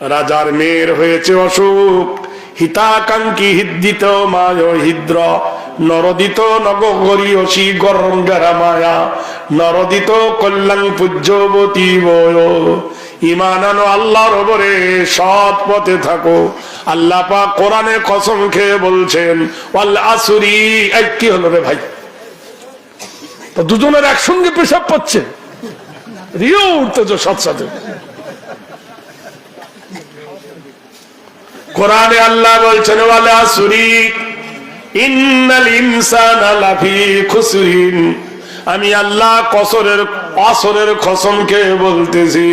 রাজার মেয়ের হয়েছে অসুখ। হিতাকাঙ্ক্ষী হিদ্দিত মায় হিদ্র, নরদিত নগরী অসি গরম মায়া, নরদিত কল্যাণ পূজ্যবতী বয়। ইমান আনো আল্লাহর ওপরে সৎ পথে থাকো। আল্লাহ পাক কোরআনে কসম খেয়ে বলছেন আসুরি এই কি হলো রে ভাই। তো দুজনের একসঙ্গে পেশাব পাচ্ছে। রিও উঠতেছ সাথে সাথে। কোরআনে আল্লাহ বলছেন, ওয়ালা আসুরি ইন্নাল ইনসানা লাফি খুসরিন। আমি আল্লাহ কসরের, আসরের খেয়ে বলতেছি।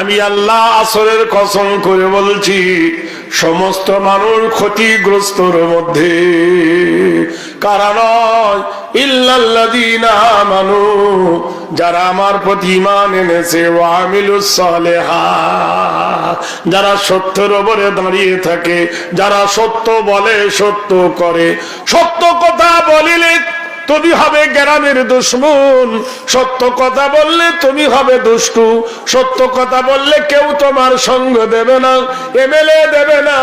আমি আল্লাহ আসরের কসম করে বলছি, সমস্ত মানুষ ক্ষতিগ্রস্তর মধ্যে। কারণ ইল্লাল্লাযীনা আমানু যারা আমার প্রতি ইমান এনেছে যারা সত্যের ওপরে দাঁড়িয়ে থাকে, যারা সত্য বলে সত্য করে, সত্য কথা বলিলে তুমি হবে গ্রামের দুশ্মন। সত্য কথা বললে তুমি হবে দুষ্টু। সত্য কথা বললে কেউ তোমার সঙ্গ দেবে না। এমএলএ দেবে না,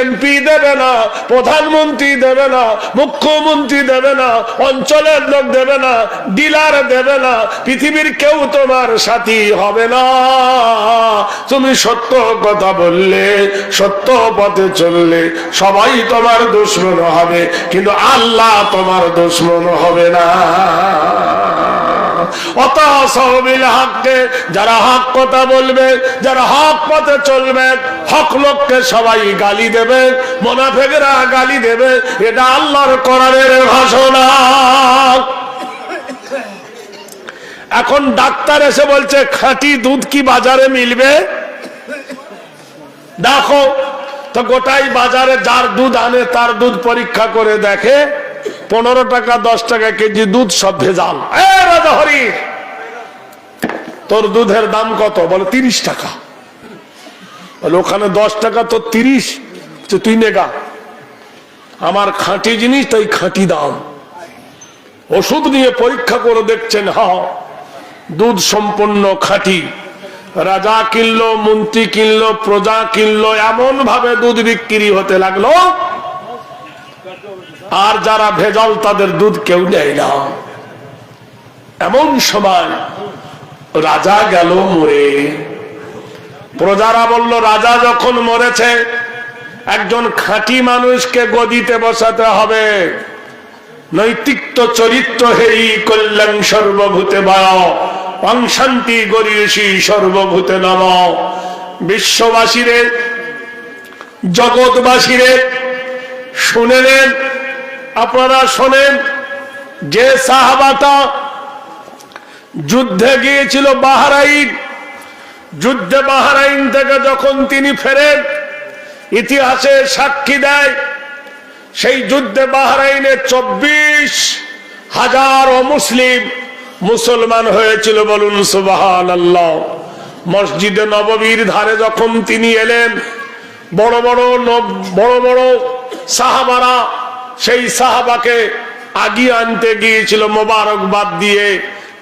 এমপি দেবে না, প্রধানমন্ত্রী দেবে না, মুখ্যমন্ত্রী দেবে না, অঞ্চলের লোক দেবে না, ডিলার দেবে না, পৃথিবীর কেউ তোমার সাথী হবে না। তুমি সত্য কথা বললে, সত্য পথে চললে সবাই তোমার দুশ্মন হবে। কিন্তু আল্লাহ তোমার দুশ্মন হবে না। যারা হক কথা বলবে, যারা হক পথে চলবে, হক লোককে সবাই গালি দেবে, মোনাফেকরা গালি দেবে, এটা আল্লাহর কোরআনের ঘোষণা। এখন ডাক্তার এসে বলছে, খাঁটি দুধ কি বাজারে মিলবে? দেখো, তো গোটাই বাজারে যার দুধ আনে, তার দুধ পরীক্ষা করে দেখে পনেরো টাকা, দশ টাকা কেজি দুধ সব ভেজাল। তোর দুধের দাম কত? বলে, তিরিশ টাকা। বলে, ওখানে দশ টাকা তো তিরিশ। তুই নেগা। আমার খাঁটি জিনিস, তাই খাঁটি দাম। ওষুধ নিয়ে পরীক্ষা করে দেখছেন, হা, দুধ সম্পূর্ণ খাঁটি। রাজা কিনলো, মন্ত্রী কিনলো, প্রজা কিনলো এমন ভাবে দুধ বিক্রি হতে লাগল। আর যারা ভেজাল তাদের দুধ কেউ নেয় না। এমন সময় রাজা গেল মরে। প্রজারা বলল, রাজা যখন মরেছে, একজন খাঁটি মানুষকে গদিতে বসাতে হবে। নৈতিক চরিত্র হেই কল্যাণ সর্বভূতে বায় অংশান্তি সর্বভূতে নম বিশ্ববাসীরে, জগৎবাসীরে শুনে নেন আপনারা শোনেন, যে সাহাবাটা যুদ্ধে গিয়েছিল বাহারাইন, যুদ্ধে বাহারাইন থেকে যখন তিনি ফেরেন, ইতিহাসে সাক্ষী দেয়, সেই যুদ্ধে বাহারাইনে চব্বিশ হাজার মুসলিম মুসলমান হয়েছিল বলুন সুবাহান আল্লাহ মসজিদে নববীর ধারে যখন তিনি এলেন, বড় বড় বড় বড় সাহাবারা সেই সাহাবাকে আগিয়ে আনতে গিয়েছিল মোবারকবাদ দিয়ে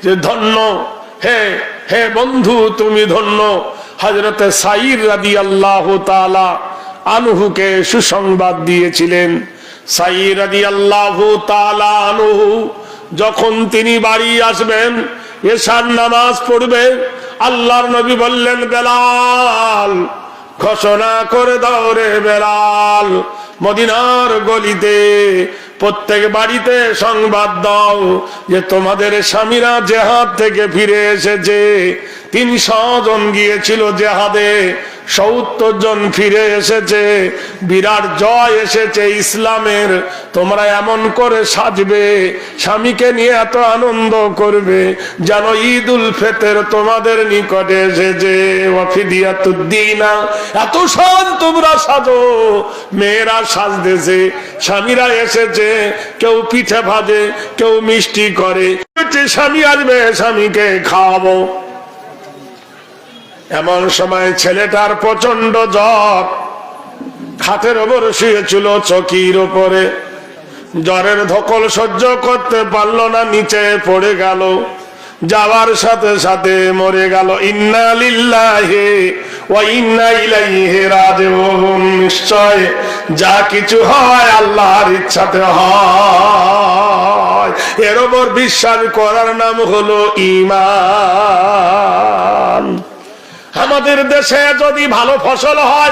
যে, ধন্য, হে হে বন্ধু, তুমি ধন্য। হজরতে সাইর রাদি আল্লাহ তালা আনহুকে সুসংবাদ দিয়েছিলেন। সাইর রাদি আল্লাহ তালা আনহু যখন তিনি বাড়ি আসবেন এসার নামাজ পড়বেন আল্লাহর নবী বললেন, বেলাল, ঘোষণা করে দাও রে বেলাল। মদিনার গলিতে প্রত্যেক বাড়িতে সংবাদ দাও যে তোমাদের স্বামীরা জেহাদ থেকে ফিরে এসেছে। তিনশো জন গিয়েছিল জেহাদে, সত্তর জন ফিরে এসেছে। বিরাট জয় এসেছে ইসলামের। তোমরা এমন করে সাজবে, স্বামীকে নিয়ে এত আনন্দ করবে, যেন ঈদ উল ফেতের তোমাদের নিকটে এসেছে। ওয়াফিদিয়াতুদ্দিনা এত সাজ তোমরা সাজো। মেয়েরা সাজতেছে, স্বামীরা এসেছে, কেউ পিঠে ভাজে, কেউ মিষ্টি করে। স্বামী আসবে, স্বামীকে খাওয়াবো। এমন সময় ছেলেটার প্রচণ্ড জ্বর। খাটের ওপর শুয়েছিল চকির ওপরে। জ্বরের ধকল সহ্য করতে পারল না, নিচে পড়ে গেল। যাওয়ার সাথে সাথে মরে গেল। নিশ্চয় যা কিছু হয় আল্লাহর ইচ্ছাতে হয়। এর ওপর বিশ্বাস করার নাম হলো ঈমান। আমাদের দেশে যদি ভালো ফসল হয়,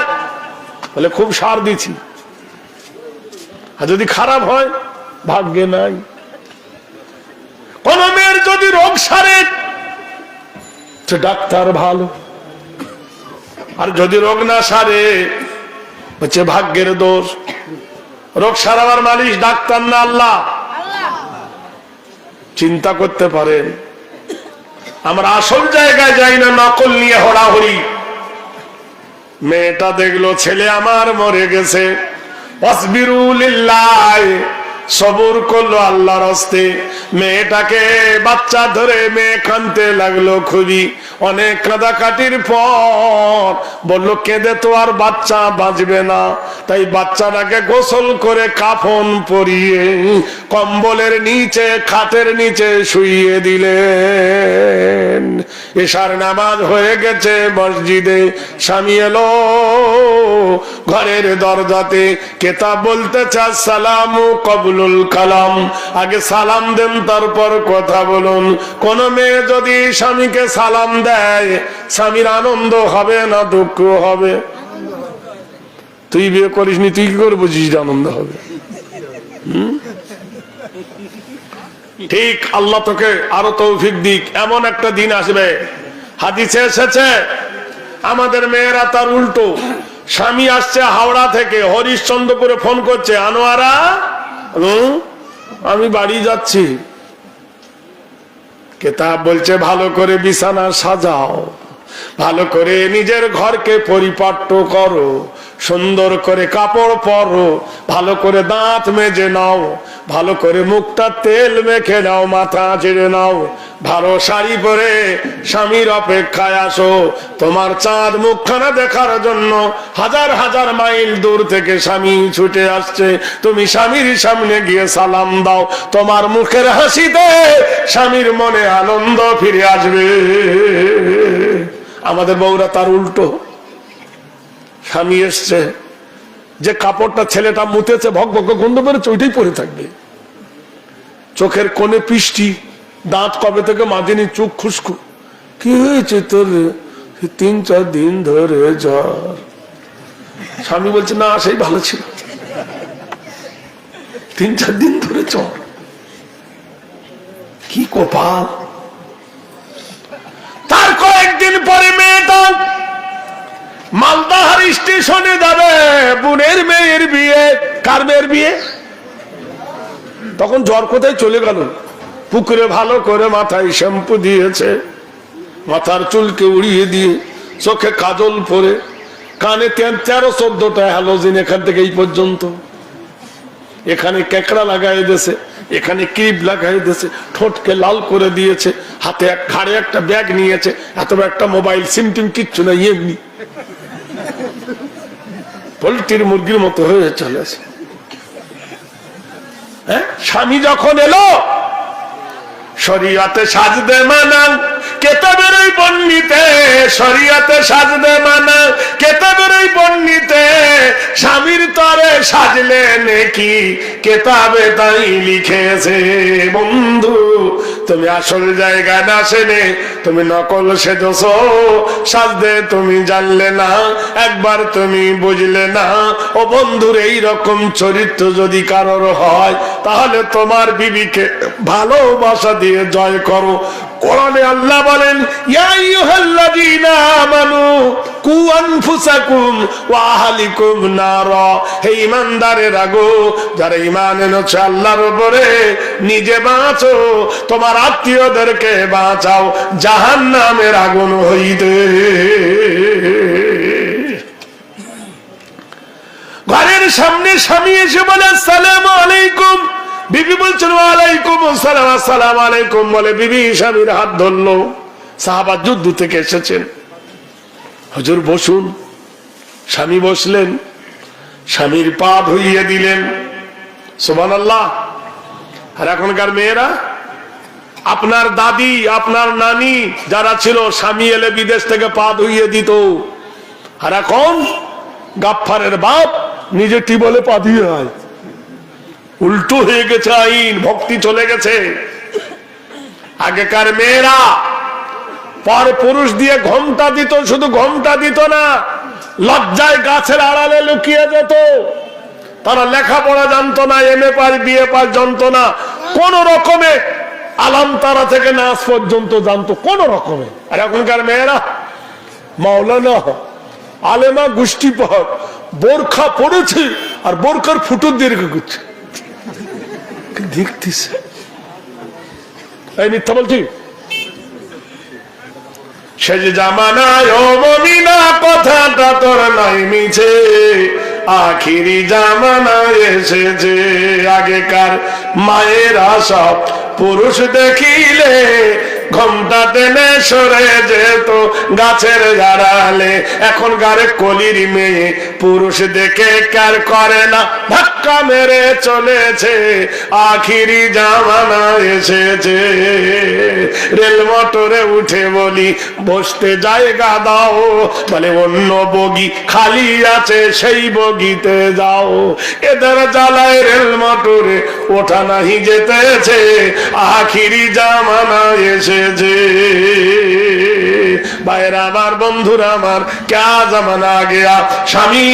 তাহলে খুব সার দিছি আর যদি খারাপ হয়, ভাগ্যে নাই। কোন মেয়ের যদি রোগ সারে ডাক্তার ভালো। আর যদি রোগ না সারে, হচ্ছে ভাগ্যের দোষ। রোগ সারাবার মালিশ, ডাক্তার না আল্লাহ। চিন্তা করতে পারেন। আমরা আসল জায়গায় যাই না, নকল নিয়ে হড়াহড়ি। মেয়েটা দেখল, ছেলে আমার মরে গেছে। অসবিরুলিল্লাহ সবুর করল আল্লাহর হস্তে। মেয়েটাকে বাচ্চা ধরে মেয়ে কানতে লাগল খুবই। অনেক কাঁদাকাটির পর বলল, কেঁদে তো আর বাচ্চা বাঁচবে না। তাই বাচ্চাটাকে গোসল করে কাফন পরিয়ে কম্বলের নিচে, খাটের নিচে শুইয়ে দিলেন। এশার নামাজ হয়ে গেছে মসজিদে। স্বামী এলো ঘরের দরজাতে। কেতাব বলতে চা সালামু কবুলুল কালাম। আগে সালাম দেন, তারপর কথা বলুন। কোন মেয়ে যদি স্বামীকে সালাম দেয়, স্বামীর আনন্দ হবে না দুঃখ হবে? তুই বিয়ে করিসনি, তুই কি করে বুঝিস আনন্দ হবে? ঠিক, আল্লাহ তোকে আরও তৌফিক দিক। এমন একটা দিন আসবে। হাদিসে এসেছে, আমাদের মেয়েরা তার উল্টো। স্বামী আসছে হাওড়া থেকে, হরিশ্চন্দ্রপুরে ফোন করছে, আনোয়ারা হুম, আমি বাড়ি যাচ্ছি। কেতাব বলছে ভালো করে বিছানা সাজাও। ভালো করে নিজের ঘরকে পরিপাট্য করো। সুন্দর করে কাপড় পরো, ভালো করে দাঁত মেজে নাও, ভালো করে মুখটা তেল মেখে নাও, মাথা ছেড়ে নাও, ভালো শাড়ি পরে স্বামীর অপেক্ষায় আসো, তোমার চাঁদ মুখখানা দেখার জন্য হাজার হাজার মাইল দূর থেকে স্বামী ছুটে আসছে, তুমি স্বামীর সামনে গিয়ে সালাম দাও, তোমার মুখের হাসিতে স্বামীর মনে আনন্দ ফিরে আসবে। আমাদের বউরা তার উল্টো। স্বামী এসছে, যে কাপড়টা ছেলেটা মুতেছে, ভক ভক গন্ধ বেরোচ্ছে, ওইটাই পরে থাকবে। চোখের কোণে পৃষ্টি, দাঁত কবে থেকে মাঝেনি, চোখ খুশকু কি হয়েছে তোর? তিন চার দিন ধরে জ্বর। স্বামী বলছে, না, সেই ভালো ছিল। তিন চার দিন ধরে জ্বর। কি কপাল। তার কয়েকদিন পরে মেয়েটা মালদাহার স্টেশনে যাবে। বোনের মেয়ের বিয়ে। কার মেয়ের বিয়ে? তখন জ্বর কোথায় চলে গেল? পুকুরে ভালো করে মাথায় শ্যাম্পু দিয়েছে। মাথার চুলকে উড়িয়ে দিয়ে চোখে কাজল পরে কানে তেরো চোদ্দটা হ্যালোজিন এখান থেকে এই পর্যন্ত। এখানে কেকড়া লাগাই দিয়েছে, এখানে ক্রিপ লাগাই দিয়েছে, ঠোঁটকে লাল করে দিয়েছে, হাতে এক ঘাড়ে একটা ব্যাগ নিয়েছে, এত একটা মোবাইল সিম টিম কিচ্ছু না এমনি। পোল্ট্রির মুরগির মতো হয়ে চলেছে হ্যাঁ? স্বামী যখন এলো শরীয়তে সাজদে মানা কেতাবের ওই পণ্ডিতে শরীয়তে সাজদে মানা, কেতাবের ওই পণ্ডিতে স্বামীর তরে সাজলে নাকি, কেতাবে তাই লিখেছে, বন্ধু, তুমি আসল জায়গা না সেনে তুমি নকল সেজছ সাজদে তুমি জানলে না, একবার তুমি বুঝলে না। ও বন্ধুর এই রকম চরিত্র যদি কারোর হয়, তাহলে তোমার বিবিকে ভালোবাসা দিয়ে জয় করো। কোরআনে আল্লাহ বলেন, ইয়া আইয়ুহাল্লাযীনা আমানু, কু আনফুসাকুম ওয়া আহলিকুম নারা। হে ঈমানদারেরা গো, যারা ঈমান এনেছো আল্লাহর উপরে, নিজে বাঁচো, তোমার আত্মীয়দেরকে বাঁচাও, জাহান্নামের আগুন হইতে। ঘরের সামনে স্বামী এসে বলে, আসসালামু আলাইকুম। বিবি বলছেন, ওয়ালাইকুম আসসালাম আসসালাম আলাইকুম। বলে, বিবি স্বামীর হাত ধরলো। সাহাবা যুদ্ধ থেকে এসেছেন। হজুর বসুন। স্বামী বসলেন। স্বামীর পা ধুইয়ে দিলেন। সোমান আল্লাহ আর এখনকার মেয়েরা, আপনার দাদি, আপনার নানি যারা ছিল, স্বামী এলে বিদেশ থেকে পা ধুইয়ে দিত। আর এখন গাফফারের বাপ নিজে টিবলে পা দিয়ে হয় উল্টো হয়ে গেছে আইন, ভক্তি চলে গেছে। আগেকার মেয়েরা পর পুরুষ দিয়ে ঘমটা দিত, শুধু ঘমটা দিত না, লজ্জায় গাছের আড়ালে লুকিয়ে যেত। তারা লেখাপড়া জানতো না M A pass BA pass জানতো না। কোন রকমে আলাম তারা থেকে নাচ পর্যন্ত জানতো, কোন রকমে। আর এখনকার মেয়েরা, মাওলানা আলেমা গোষ্ঠী পাহাড় বোরখা পড়েছে আর বোরখার ফুটো দীর্ঘ রেখে করছে দেখতেছে। এই মিথ্যা বলছি? যে জামানায় কথাটা তোর নাই মিছে। আখিরি জামানা এসেছে আগেকার মায়েরা সব। পুরুষ দেখিলে ঘমটা টেনে সরে যেত গাছের গাড়ালে এখন গারে কলির মেয়ে পুরুষ দেখে কার করে না। ধাক্কা মেরে চলেছে, আখিরি জামানা এসেছে। রেল মোটরে উঠে বলি, বসতে জায়গা দাও। বলে, অন্য বগি খালি আছে, সেই বগিতে যাও। এদের জ্বালায় রেল মোটরে ওঠা নাহি যেতেছে, আখিরি জামানা এসেছে বাইরা আমার, বন্ধুরা আমার ক্যা জামানা গেয়া স্বামী?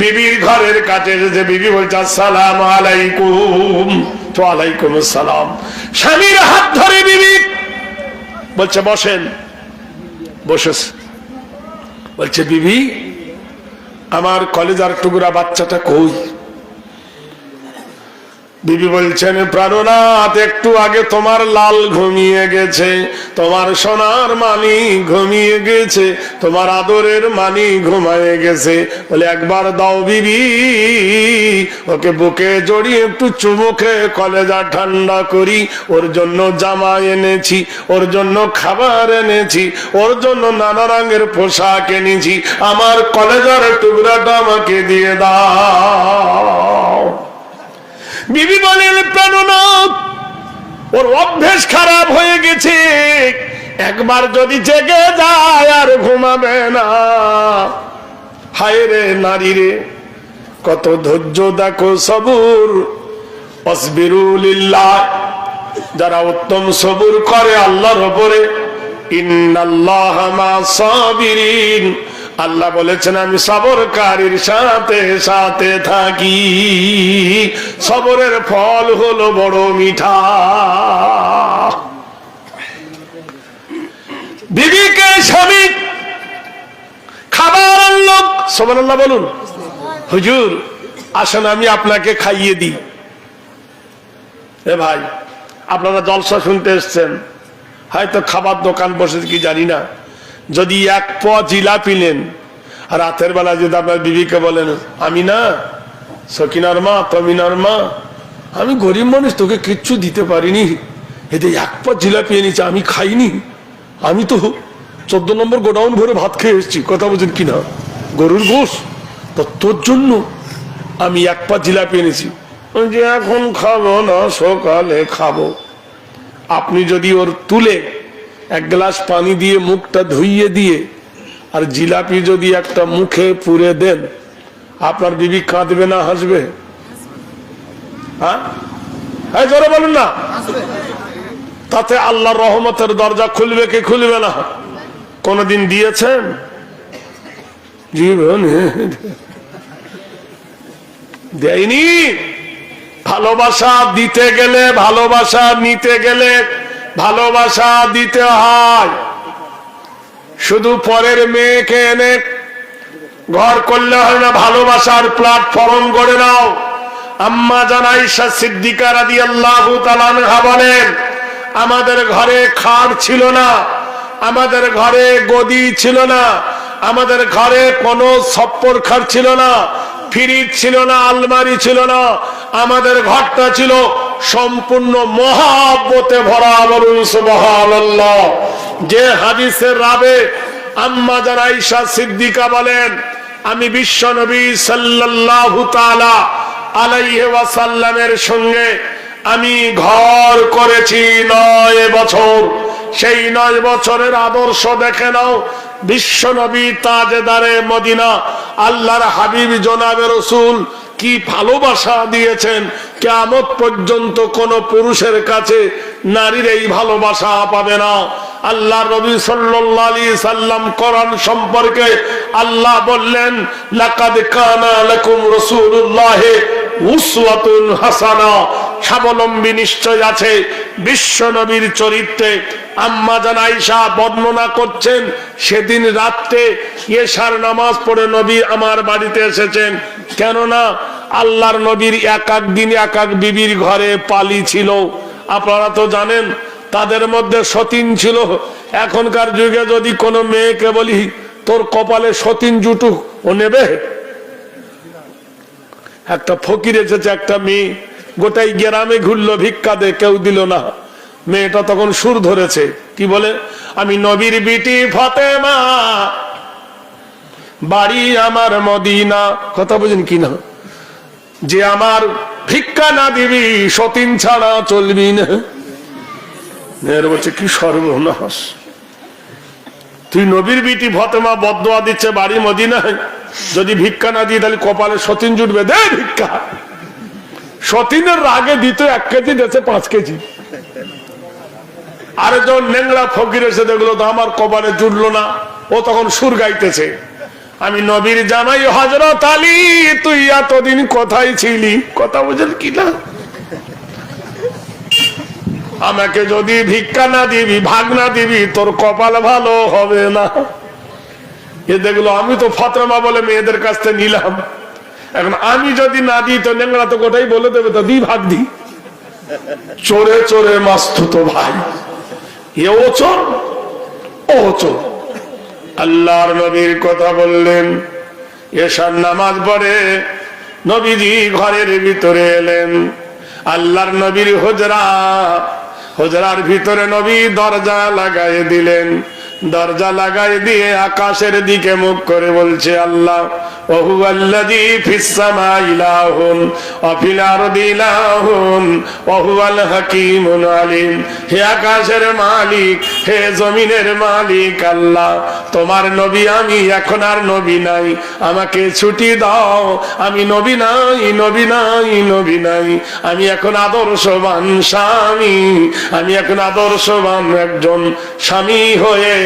বিবির ঘরের কাছে যে বিবি বলছে, আসসালাম আলাইকুম। তো আলাইকুম আসসালাম। স্বামীর হাত ধরে বিবি বলছে, বসেন। বসেস বলছে, বিবি, আমার কলেজার টুকরা বাচ্চাটা কই? বিবি বলছেন, প্রাণনাথ, একটু আগে তোমার লাল ঘুমিয়ে গেছে, তোমার সোনার মানি ঘুমিয়ে গেছে, তোমার আদরের মানি ঘুমায়ে গেছে। বলে, একবার দাও বিবি, ওকে বুকে জড়িয়ে একটু চুমুখে কলেজা ঠান্ডা করি, ওর জন্য জামা এনেছি, ওর জন্য খাবার এনেছি, ওর জন্য নানা রঙের পোশাক এনেছি, আমার কলেজার টুকরাটা আমাকে দিয়ে দাও। বিবি বলেন, প্রাণনাথ, ওর অভ্যেস খারাপ হয়ে গেছে। একবার যদি জেগে যায় আর ঘুমাবে না। হায় রে নারী রে, কত ধৈর্য দেখো সবুর। যারা উত্তম সবুর করে আল্লাহর উপরে। ইন্নাল্লাহ মা সাবিরিন আল্লাহ বলেছেন, আমি সবরকারীর সাথে সাথে থাকি। সবরের ফল হলো বড় মিঠা। বিবিকে স্বামী খাবার আনলো। সবার আল্লাহ বলুন। হুজুর, আসেন, আমি আপনাকে খাইয়ে দিই। এ ভাই, আপনারা জলসা শুনতে এসছেন। হয়তো খাবার দোকান বসেছে কি জানি না। যদি এক প জিলাপি নেন রাতের বেলা যদি আপনার বিবিকে বলেন, আমি না, সকিনার মা তমিনার মা, আমি গরিব মানুষ, তোকে কিচ্ছু দিতে পারিনি, এতে এক পা জিলাপি এনেছে আমি খাইনি, আমি তো চোদ্দ নম্বর গোডাউন ভরে ভাত খেয়ে এসেছি, কথা বলছেন কিনা গরুর গোস তো তোর জন্য আমি এক পা জিলাপি এনেছি যে এখন খাব না, সকালে খাব। আপনি যদি ওর তুলে এক গ্লাস পানি দিয়ে মুখটা ধুইয়ে দিয়ে, আর জিলাপি যদি একটা মুখে পুরে দেন, আপনার বিবি কাঁদবে না, হাসবে? হ্যাঁ? হ্যাঁ না। তাতে আল্লাহর রহমতের দরজা খুলবে কি খুলবে না? কোনদিন দিয়েছেন? দেয়নি। ভালোবাসা দিতে গেলে, ভালোবাসা নিতে গেলে ভালোবাসা দিতে হয়। শুধু পরের মেয়েকে এনে ঘর করলে হয় না, ভালোবাসার প্ল্যাটফর্ম গড়ে নাও। আম্মা জানাইশা সিদ্দিকা রাদি আল্লাহ বলেন, আমাদের ঘরে খাট ছিল না, আমাদের ঘরে গদি ছিল না, আমাদের ঘরে কোনো সপ্পর খাট ছিল না, ফ্রিজ ছিল না, আলমারি ছিল না, আমাদের ঘরটা ছিল সম্পূর্ণ মহাব্বতে ভরা বলুন সুবহানাল্লাহ। যে হাদিসের রাবে আম্মা যারা ঈশা সিদ্দিকা বলেন, আমি বিশ্ব নবী সাল্লাল্লাহু তাআলা আলাইহি ওয়াসাল্লামের সঙ্গে আমি ঘর করেছি নয় বছর। সেই নয় বছরের আদর্শ দেখে নাও বিশ্ব নবী তাজেদারে মদিনা, আল্লাহর হাবিব জনাবে রসুল কি ভালোবাসা দিয়েছেন। কেমত পর্যন্ত কোন পুরুষের কাছে নারীর এই ভালোবাসা পাবে না। আল্লাহ রবি সাল্লি সাল্লাম কোরআন সম্পর্কে আল্লাহ বললেন, লাকাদ কানা লাকুম রাসূলুল্লাহ হাসানা, স্বাবলম্বী নিশ্চয় আছে। বিশ্ব নবীর চরিত্রে আম্মা জান আয়েশা বর্ণনা করছেন, সেদিন রাত্রে ইয়েশার নামাজ পড়ে নবী আমার বাড়িতে এসেছেন। কেননা আল্লাহর নবীর এক এক দিন এক এক বিবির ঘরে পালি ছিল। আপনারা তো জানেন, তাদের মধ্যে সতীন ছিল। এখনকার যুগে যদি কোনো মেয়েকে বলি, তোর কপালে সতীন জুটুক, ও নেবে? একটা ফকির এসেছে, একটা মেয়ে। গোটাই গ্রামে ঘুরলো, ভিক্ষা দে, কেউ দিল না। মেয়েটা তখন সুর ধরেছে, কি বলে? আমি নবীর বিটি ফতেমা, বাড়ি আমার মদিনা। কথা কি না? যে আমার ভিক্ষা না দিবি, সতীন ছাড়া চলবি না। মেয়ের বলছে, কি সর্বনাশ। তুই নবীর বিটি ফতেমা বদোয়া দিচ্ছে বাড়ি মদিনায়? যদি ভিক্ষা না দিয়ে তাহলে কপালে সতীন জুটবে। দে ভিক্ষা। সতীনের রাগে দিত এক কেজি দেশে পাঁচ কেজি। আরেকজন নেংরা ফকির এসে দেখল তো আমার কপালে জুটলো না, ও তখন সুর গাইতেছে। আমি নবীর জামাই হজরত আলী, তুই এতদিন কোথায় ছিলি? কথা বুঝেন কি না? আমাকে যদি ভিক্ষা না দিবি, ভাগ না দিবি, তোর কপাল ভালো হবে না। এ দেখল, আমি তো ফতরমা বলে মেয়েদের কাছ থেকে নিলাম। এখন আমি যদি না দিই, তো নেংরা তো গোটাই বলে দেবে, তো দি ভাগ দি চোরে চোরে মাস্তু তো ভাই। এ ও চোর ও চোর। আল্লাহর নবীর কথা বললেন এসার নামাজ পড়ে নবীজি ঘরের ভিতরে এলেন। আল্লাহর নবীর হোজরা, হোজরার ভিতরে নবী দরজা লাগাই দিলেন। দরজা লাগাই দিয়ে আকাশের দিকে মুখ করে বলছে আল্লাহ ওহু আলীম। হে আকাশের মালিক, হে জমিনের মালিক আল্লাহ, তোমার নবী আমি, এখন আর নবী নাই। আমাকে ছুটি দাও, আমি নবী নাই নবী নাই নবী নাই। আমি এখন আদর্শবান স্বামী, আমি এখন আদর্শবান একজন স্বামী হয়ে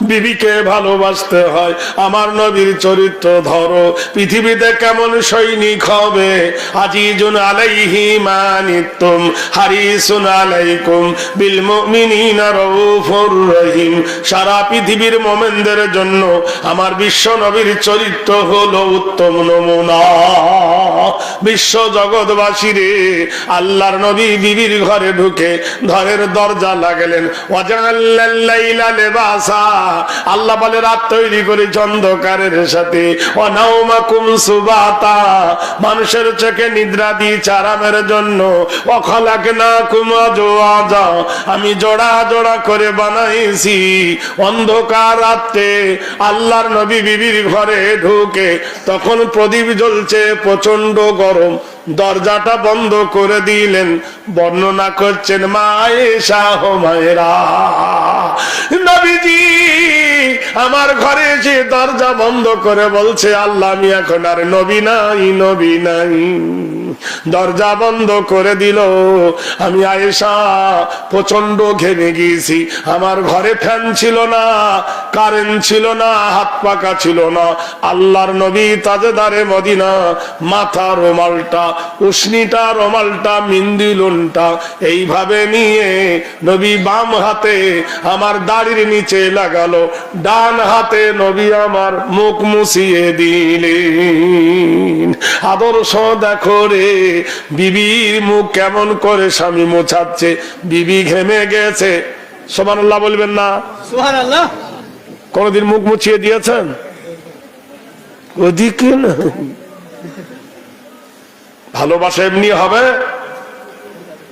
বিবিকে ভালোবাসতে হয়। আমার নবীর চরিত্র ধরো। পৃথিবীতে কেমন সৈনিক হবে? আজিজুন আলাইহি মানিতুম, হারিসুন আলাইকুম, বিল মুমিনিনা রাউফুর রহিম। সারা পৃথিবীর মোমেনদের জন্য আমার বিশ্ব নবীর চরিত্র হলো উত্তম নমুনা। বিশ্ব জগৎবাসী রে, আল্লাহর নবী বিবির ঘরে ঢুকে ঘরের দরজা লাগালেন। ওয়াজাল্লাইলা লেবাসা। আল্লাহ বলে, রাত তৈরি করে অন্ধকারের সাথে। মানুষের চোখে নিদ্রা দিয়েছে আরামের জন্য। আমি জোড়া জোড়া করে বানাইছি অন্ধকার রাত্রে। আল্লাহর নবী বিবির ঘরে ঢুকে তখন প্রদীপ জ্বলছে প্রচণ্ড গরম। দরজাটা বন্ধ করে দিলেন। বর্ণনা করছেন মায়ে শাহ মায়েরা। নবীজি, আমার ঘরে এসে দরজা বন্ধ করে বলছে, আল্লাহ, আমি এখন আর নবী নাই নবী নাই। দরজা বন্ধ করে দিল। আমি আয়েশা প্রচণ্ড ঘেমে গিয়েছি। আমার ঘরে ফ্যান ছিল না, কারেন্ট ছিল না, হাত পাকা ছিল না। আল্লাহর নবী তাজেদারে মদিনা, মাথা রোমালটা, উষ্ণিটা রোমালটা মিন্দিলুনটা এইভাবে নিয়ে নবী বাম হাতে আমার দাড়ির নিচে লাগালো। ডান হাতে নবী আমার মুখ মুছিয়ে দিলেন। আদর্শ দেখো রে বিবির মুখ কেমন করে স্বামী মোছাচ্ছে? বিবি ঘেমে গেছে। সোমানুল্লাহ বলবেন না। কোনদিন মুখ মুছিয়ে দিয়েছেন? ওদিকে না। ভালোবাসা এমনি হবে?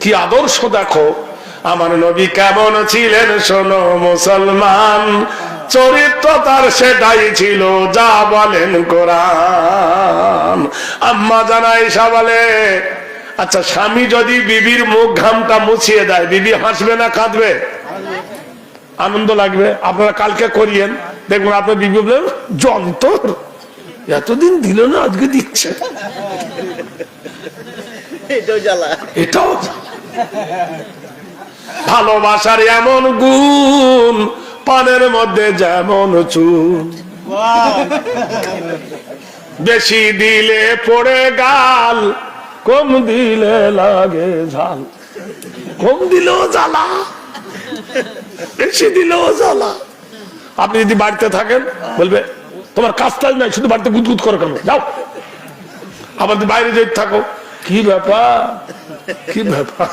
কি আদর্শ দেখো। আমার নবী কেমন ছিলেন শোনো মুসলমান। চরিত্র তার সেটাই ছিল যা বলেন কোরআন। আম্মা জানাই বলে আচ্ছা স্বামী যদি বিবির মুখ ঘামটা মুছিয়ে দেয় বিবি হাসবে না কাঁদবে? আনন্দ লাগবে আপনারা কালকে করিয়েন। দেখবেন আপনার বিবি বলবেন যন্তর এতদিন দিল না আজকে দিচ্ছে। এটাও। ভালোবাসার এমন গুণ পানের মধ্যে যেমন চুন। বেশি দিলে পড়ে গাল, কম দিলে লাগে ঝাল। কম দিলেও জ্বালা, বেশি দিলেও জ্বালা। আপনি যদি বাড়িতে থাকেন, বলবে, তোমার কাজ টাজ নাই, শুধু বাড়িতে গুদগুদ করে কেন? যাও। আবার বাইরে যেতে থাকো, কি ব্যাপার? কি ব্যাপার?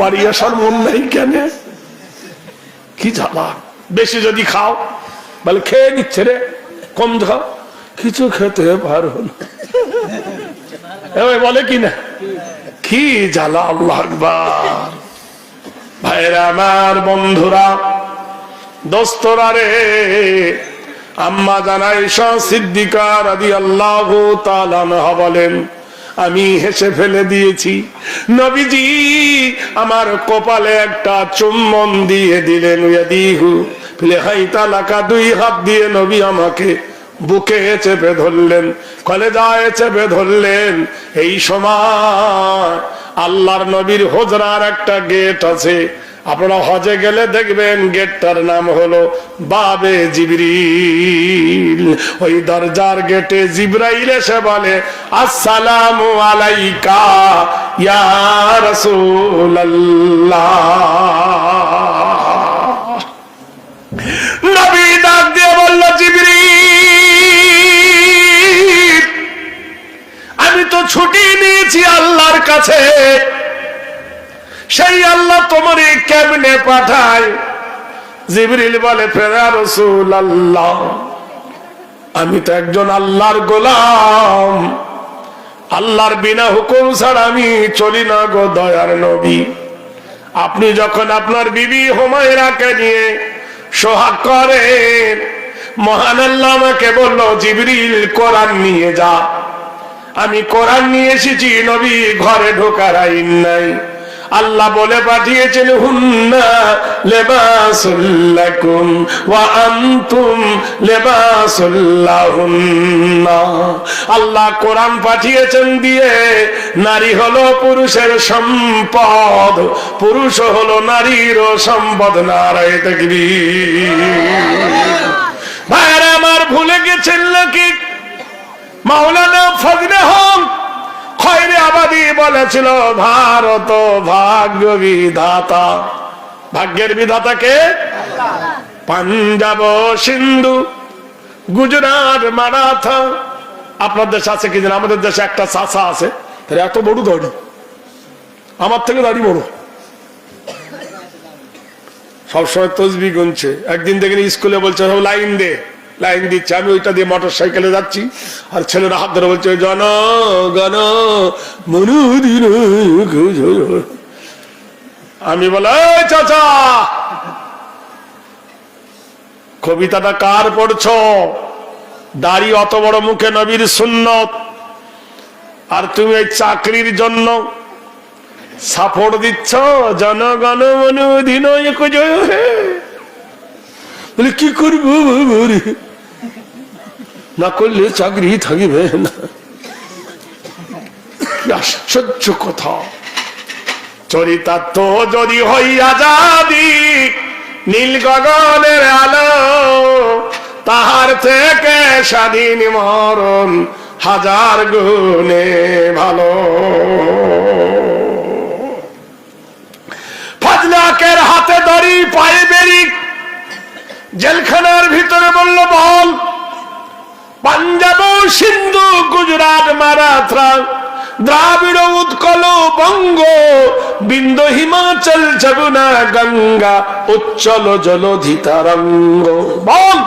বাড়ি আসার মন নাই কেন? কি জ্বালা? বেশি যদি খাও, বলে খেয়ে নিচ্ছে রে, কম খাও কিছু খেতে পারো না। বলে কি না? কি জ্বালা, আল্লাহ ভাইরা আমার বন্ধুরা, দোস্তরা রে, আম্মা জানাই সিদ্দিকার আদি আল্লাহ বলেন আমি হেসে ফেলে দিয়েছি। নবীজি, আমার কপালে একটা চুম্বন দিয়ে দিলেন দুই হাত দিয়ে নবী আমাকে বুকে চেপে ধরলেন, কলেজায় চেপে ধরলেন। এই সময় আল্লাহর নবীর হোজরার একটা গেট আছে আপনারা হজে গেলে দেখবেন গেটটার নাম হলো বাবে জিবরিল। ওই দরজার গেটে জিব্রাইল এসে বলে, আসসালামু আলাইকা ইয়া রাসূলুল্লাহ। নবী ডাক দিয়ে বলল আমি তো ছুটি নিয়েছি আল্লাহর কাছে। সেই আল্লাহ তোমার এই কেমনে পাঠায়। জিবরিল বলে, ফেরা রসুল আল্লাহ আমি তো একজন আল্লাহর গোলাম। আল্লাহর বিনা হুকুম ছাড়া আমি চলি না গো দয়ার নবী। আপনি যখন আপনার বিবি হোমায়রাকে নিয়ে সোহাগ করেন, মহান আল্লাহ আমাকে বলল, জিবরিল, কোরআন নিয়ে যা। আমি কোরআন নিয়ে এসেছি, নবী ঘরে ঢোকার আইন নাই। আল্লাহ বলে পাঠিয়েছেন, হুন্না লেবাসুল্লাকুম ওয়া আনতুম লেবাসুল্লাহুন্না। আল্লাহ কোরআন পাঠিয়েছেন দিয়ে নারী হলো পুরুষের সম্পদ, পুরুষ হলো নারীর সম্পদ, নারায় তাকবীর। ভাইরা আমার ভুলে গেছেন নাকি? মাওলানা ফজলে হক খয়রে আবাদি বলেছিল, ভারত ভাগ্য বিধাতা। ভাগ্যের বিধাতাকে পাঞ্জাব, সিন্ধু, গুজরাট, মারাঠা। আপনার দেশে আছে কি? আমাদের দেশে একটা চাষা আছে তাহলে এত বড় দাড়ি। আমার থেকে দাড়ি বড়। সবসময় তসবি গুনছে। একদিন দেখেন স্কুলে বলছে সব লাইন দে। লাইন দিচ্ছে, আমি ওইটা দিয়ে মোটর সাইকেলে যাচ্ছি। আর ছেলেরা হাত ধরে বলছে, জন গণ মনুদিন আমি বলে, "এই চাচা, কবিতাটা কার পড়ছ? দাড়ি অত বড় মুখে নবীর সুন্নত। আর তুমি এই চাকরির জন্য সাপোর্ট দিচ্ছ? জনগণ হে। বলে, কি করব? না করলে চাকরি থাকিবে না। আশ্চর্য কথা। চরিতার্থ যদি হইয়া যাবি নীল গগনের আলো, তাহার থেকে স্বাধীন মরণ হাজার গুণে ভালো। ফজলাকের হাতে দড়ি, পায়ে বেরি জেলখানার ভিতরে বলল, বল। পাঞ্জাব, সিন্ধু, গুজরাট মারা মহারাত্রা দ্রাবিড়, উৎকল, বঙ্গ, বিন্দ, হিমাচল, যমুনা, গঙ্গা উচ্চল জলধি তরঙ্গ বল,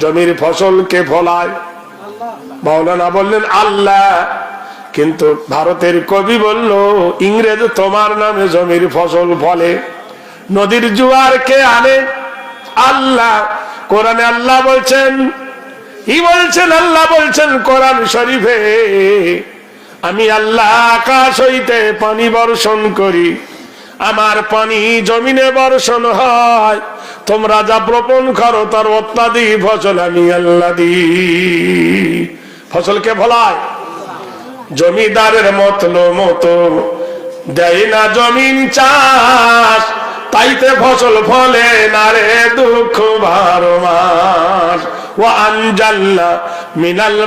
জমির ফসলকে ফলায় মৌলানা বললেন, আল্লাহ, কিন্তু ভারতের কবি বলল, ইংরেজ তোমার নামে জমির ফসল ফলে, নদীর জোয়ার কে আনে। আল্লাহ, কোরআনে আল্লাহ বলছেন ই বলছেন আল্লাহ বলছেন কোরআন শরীফে? আমি আল্লাহ আকাশ হইতে পানি বর্ষণ করি। আমার পানি জমিনে বর্ষণ হয়। তোমরা যা বপন করো, তার অত্যাদি ফসল আমি আল্লাহ দি ফসলকে ভলায়। জমিদারের মতন মতো দেয় না জমিন চাষ। তাইতে ফসল ফলে না রে দুঃখ বারো মাস।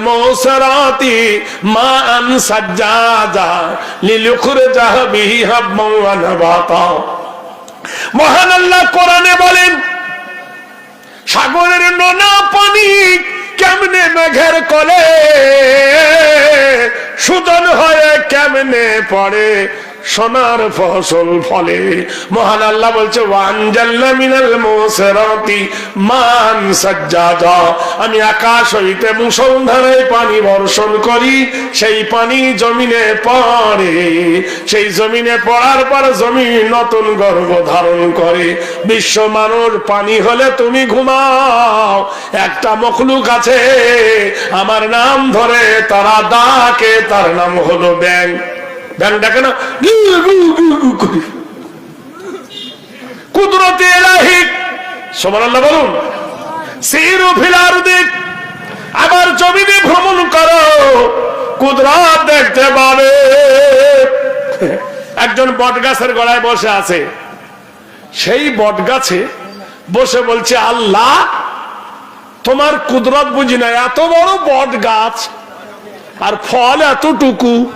মৌসরাতি মা আন সাজ্জাজা লিলুখরে জাহবিহি হাব্বান ওয়া নাবাতা মহান আল্লাহ কোরআনে বলেন, সাগরের নোনা পানি কেমনে মেঘের কলে? সুদন হয়ে কেমনে পড়ে? সোনার ফসল ফলে। মহান আল্লাহ বলছে মান আমি আকাশ হইতে মুষলধারে পানি বর্ষণ করি, সেই পানি জমিনে পড়ে। সেই জমিনে পড়ার পর জমিন নতুন গর্ভ ধারণ করে। বিশ্ব মানুষ, পানি হলে তুমি ঘুমাও। একটা মখলুক আছে, আমার নাম ধরে তারা ডাকে, তার নাম হলো ব্যাং ব্যাং ডাকে না। কুদরতে এলাহি। সুবহানাল্লাহ বলুন। আবার জমিনে ভ্রমণ করো। কুদরত দেখতে পাবে। একজন বট গাছের গড়ায় বসে আছে। সেই বট গাছে বসে বলছে, আল্লাহ, তোমার কুদরত বুঝি না। এত বড় বট গাছ আর ফল এতটুকু।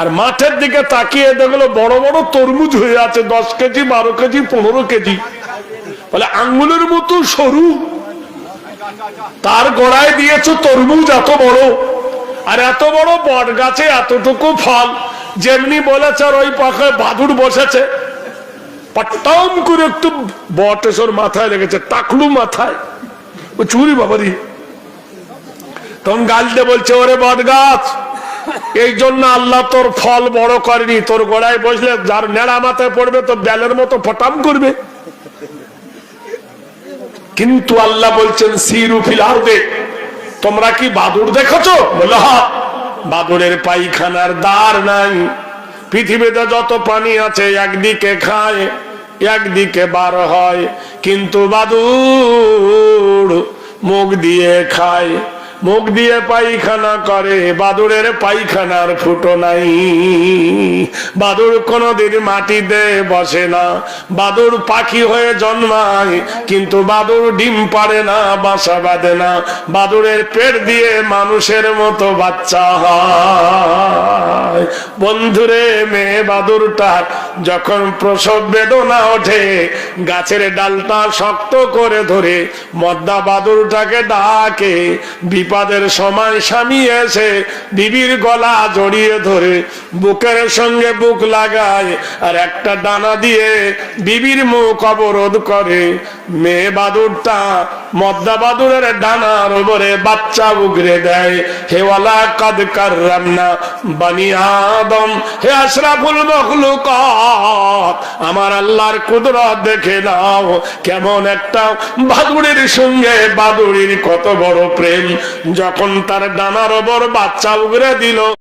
আর মাঠের দিকে তাকিয়ে দেখল বড় বড় তরমুজ হয়ে আছে, দশ কেজি, বারো কেজি, পনেরো কেজি। বলে, আঙ্গুলের মতো সরু। তার গোড়ায় দিয়েছ তরমুজ, এত বড়। আর এত বড় বট গাছে এতটুকু ফল, যেমনি বলেছে আর ওই পাখে বাদুর বসেছে। পট্টাম করে একটু বটেশ্বর মাথায় লেগেছে টাকলু মাথায়। ও চুরি বাবারি। তখন গালতে বলছে, ওরে বট গাছ এই জন্য আল্লাহ তোর ফল বড় করেনি। তোর গোড়ায় বসলে যার নেড়া মাথায় পড়বে তো বেলের মতো ফটাম করবে। কিন্তু আল্লাহ বলছেন, সিরু ফিলার্দে তোমরা কি বাদুর দেখেছ? বলে, হা বাদুরের পায়খানার দ্বার নাই। পৃথিবীতে যত পানি আছে, একদিকে খায়, একদিকে বার হয়। কিন্তু বাদুর মুখ দিয়ে খায়। মুখ দিয়ে পায়খানা করে বাদুরের পায়খানার ফুটো নাই। বাদুর কোনদিন মাটিতে বসে না। বাদুর পাখি হয়ে জন্মায়, কিন্তু বাদুর ডিম পারে না, বাসা বাঁধে না। বাদুরের পেট দিয়ে মানুষের মতো বাচ্চা হয়। বন্ধুরে মেয়ে বাদুরটার যখন প্রসব বেদনা ওঠে, গাছের ডালটা শক্ত করে ধরে মদ্দা বাদুরটাকে ডাকে বিপদের সময় স্বামী এসে বিবির গলা জড়িয়ে ধরে বুকের সঙ্গে বুক লাগায় আর একটা ডানা দিয়ে বিবির মুখ অবরোধ করে। মেয়ে বাদুরটা মদ্দা বাদুরের ডানার উপরে বাচ্চা উগরে দেয়। হেওয়ালা কাদ কার্রাম না বানি আদম, হে আশরাফুল মখলুক আমার আল্লাহর কুদরত দেখে নাও কেমন একটা বাদুড়ির সঙ্গে বাদুড়ির কত বড় প্রেম। যখন তার ডানার ওপর বাচ্চা উগড়ে দিল